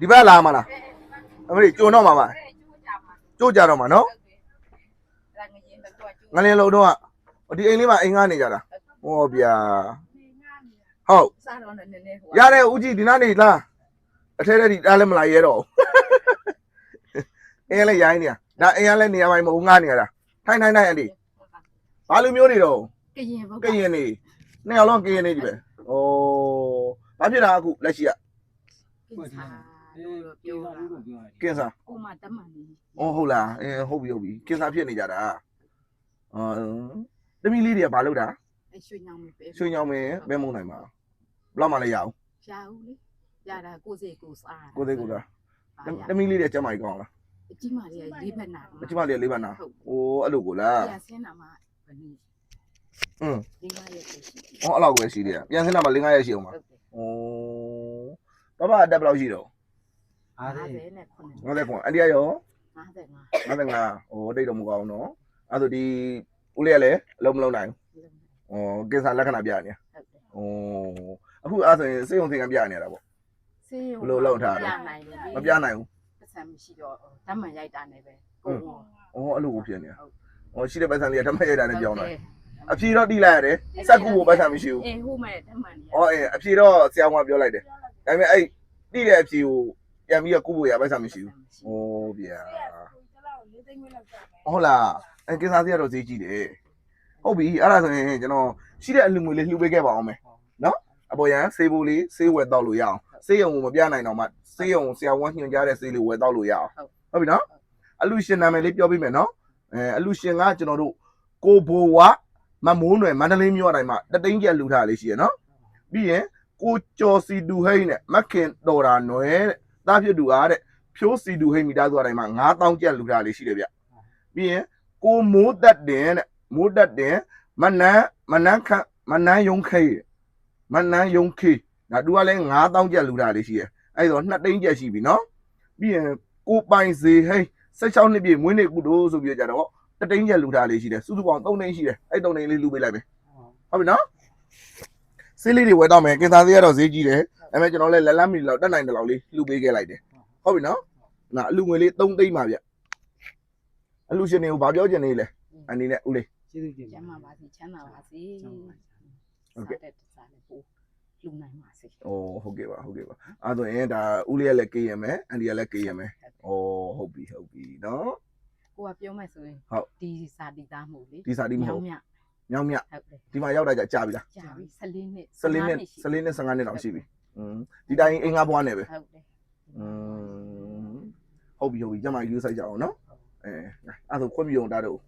ဒီဘက်လာမလားအမေကျုံတော့မှာပါကျိုးကြတော့မှာနော်ငလင်းလုံးတော့ကဒီအိမ်လေးမှာအိမ်ငှားနေကြတာဟောဗျာဟုတ်စားတော့နည်းနည်းဟိုရတယ်ဦးကြီးဒီနားနေလားအထဲထဲဒီတားလည်းမလာရဲတော့ဘူးအိမ်ကလည်းရိုင်းနေတာဒါအိမ်ကလည်းနေရာပိုင်းမဟုတ်ငှားနေရတာထိုင်ထိုင်ထိုင်အဒီဘာလိုမျိုးနေတော့ကရင်ဘုတ်ကရင်နေနှစ်ယောက်လုံးကရင်နေကြီးပဲဩဘာဖြစ်တာအခုလက်ရှိက ကင်စာလို့ပြောတာကင်ဆာကိုမတမန်နေ။အော်ဟုတ်လား။အဲဟုတ်ပြီဟုတ်ပြီ။ကင်ဆာဖြစ်နေကြတာ။အော်တမီလေးတွေကဘာလုပ်တာအရွှေညောင်မပဲ။ရွှေညောင်မင်းဘဲမုံနိုင်ပါ။ဘလောက်မှလည်းရအောင်ရှာဦးလေရတာကိုစိတ်ကိုစား။ကိုယ်သိကိုယ်သား။တမီလေးတွေကျမ်းမာကြီးကောင်းလားအကြီးမလေးလေးဖက်နာ။အချမလေးကလေးပါနာဟုတ်။အိုးအဲ့လိုကိုလားရဆင်းတာမှဘယ်နည်း။อืมဒီမရဲ့ကိုရှိ။အော်အဲ့လောက်ပဲရှိတယ်။ပြန်စင်းတာမှ၄-၅ရက်ရှိအောင်ပါဟုတ်တယ်။အိုး။ဘာဘာအတက်ဘယ်လောက်ရှိတော့အားသေး 50နဲ့9။50ကွန်။အန်ဒီကရော55 55။အိုးတိတ်တော့မကောင်းတော့။အဲ့ဒါဆိုဒီဦးလေးကလည်းအလုံးမလုံးနိုင်ဘူး။အော်ကင်ဆာလက္ခဏာပြနေ။ဟုတ်တယ်အိုးအခုအဲ့ဆိုရင်စေယုံစေကံပြနေတာပေါ့ဆေးရုံဘယ်လိုလုပ်ထားလဲပြနိုင်တယ်။မပြနိုင်ဘူးပတ်စံမရှိတော့ဓာတ်မှန်ရိုက်တာနဲ့ပဲကိုယ်။အော်အဲ့လိုကိုဖြစ်နေတာဟုတ်။အော်ရှိတဲ့ပိုက်ဆံလေးကဓမ္မရိုက်တာနဲ့ပြောင်းတာဟုတ်တယ်။အဖြေတော့တိလိုက်ရတယ်။စက်ကူကိုပိုက်ဆံမရှိဘူးအေးဟိုမဲ့ဓာတ်မှန်နေ။အော်အေးအဖြေတော့ဆရာကပြောလိုက်တယ်။ဒါပေမဲ့အဲ့တိတဲ့အဖြေကို ပြန်ပြီးတော့ကုဖို့ရပိုက်ဆံမရှိဘူး။ဟိုးဗျာ။ဟုတ်လား။အဲကိစ္စစီကတော့ဈေးကြီးတယ်။ဟုတ်ပြီ။အဲ့ဒါဆိုရင်ကျွန်တော်ရှိတဲ့အလူငွေလေးလှူပေးခဲ့ပါအောင်မယ်။နော်။အပေါ်ရန်ဆေးဘူးလေးဆေးဝယ်တော့လို့ရအောင်။ဆေးရုံကိုမပြနိုင်တော့မှဆေးရုံဆရာဝန်ညွှန်ကြားတဲ့ဆေးလေးဝယ်တော့လို့ရအောင်။ဟုတ်ပြီနော်။အလူရှင်နာမည်လေးပြောပြမယ်နော်။အဲအလူရှင်ကကျွန်တော်တို့ကိုဘိုဝမမိုးနွယ်မန္တလေးမြို့အတိုင်းမှာတသိန်းကျပ်လှူထားလေးရှိရနော်။ပြီးရင်ကိုကျော်စီတူဟိန်းနဲ့မခင်တော်တာနွယ် တဲ့တားဖြစ်တူအားတဲ့ဖြိုးစီတူဟိန်းမိသားစုအတိုင်းမှာ9000ကျပ်လှူထားလေးရှိတယ်ဗျ။ပြီးရင်ကိုမိုးတက်တင်တဲ့မိုးတက်တင်မနန်းမနန်းခန့်မနန်းယုံခေးမနန်းယုံခေးဒါတူကလည်း9000ကျပ်လှူထားလေးရှိရအဲ့တော့2သိန်းကျပ်ရှိပြီနော်ပြီးရင်ကိုပိုင်စေဟိန်း16နှစ်ပြည့်မွေးနေ့ကုသိုလ်ဆိုပြီးကြတော့တသိန်းကျပ်လှူထားလေးရှိတယ်စုစုပေါင်း3သိန်းရှိတယ်အဲ့3သိန်းလေးလှူပေးလိုက်မယ်ဟုတ်ပြီနော်ဆေးလေးတွေဝယ်တော့မယ်ကင်ဆာဆေးကတော့ဈေးကြီးတယ် ဒါပေမဲ့ကျွန်တော်လည်းလက်လက်မီလောက်တက်နိုင်တယ်လောက်လေးလှူပေးခဲ့လိုက်တယ်ဟုတ်ပြီနော်နာအလူငွေလေး3သိန်းပါဗျအလူရှင်တွေကိုဗာပြောချင်နေလေအနေနဲ့ဦးလေးကျေးဇူးတင်ကျမ်းမာပါစေချမ်းသာပါစေဟုတ်ကဲ့စားတဲ့တစားလေးပို့လူနိုင်ပါစေ။အော်ဟုတ်ကဲ့ပါဟုတ်ကဲ့ပါ။အဲဆိုရင်ဒါဦးလေးကလည်းကေးရမယ်အန်ဒီကလည်းကေးရမယ်။အော်ဟုတ်ပြီဟုတ်ပြီနော်ကိုကပြောမယ်ဆိုရင်ဟုတ်ဒီစာဒီသားမို့လေ။ဒီစာဒီမဟုတ်မြောင်မြောင်မြဟုတ်တယ်ဒီမှာရောက်တာကြကြာပြီလားကြာပြီ14နှစ်။14နှစ်14နှစ်15နှစ်တောင်ရှိပြီ။อืม ဒီတိုင်းအင်္ဂါဘွားနဲ့ပဲဟုတ်တယ်။อืมဟုတ်ပြီဟုတ်ပြီကျမယူဆိုင်ကြအောင်နော်။အဲအဲဆိုခွင့်ပြုံတာတော့ဟုတ်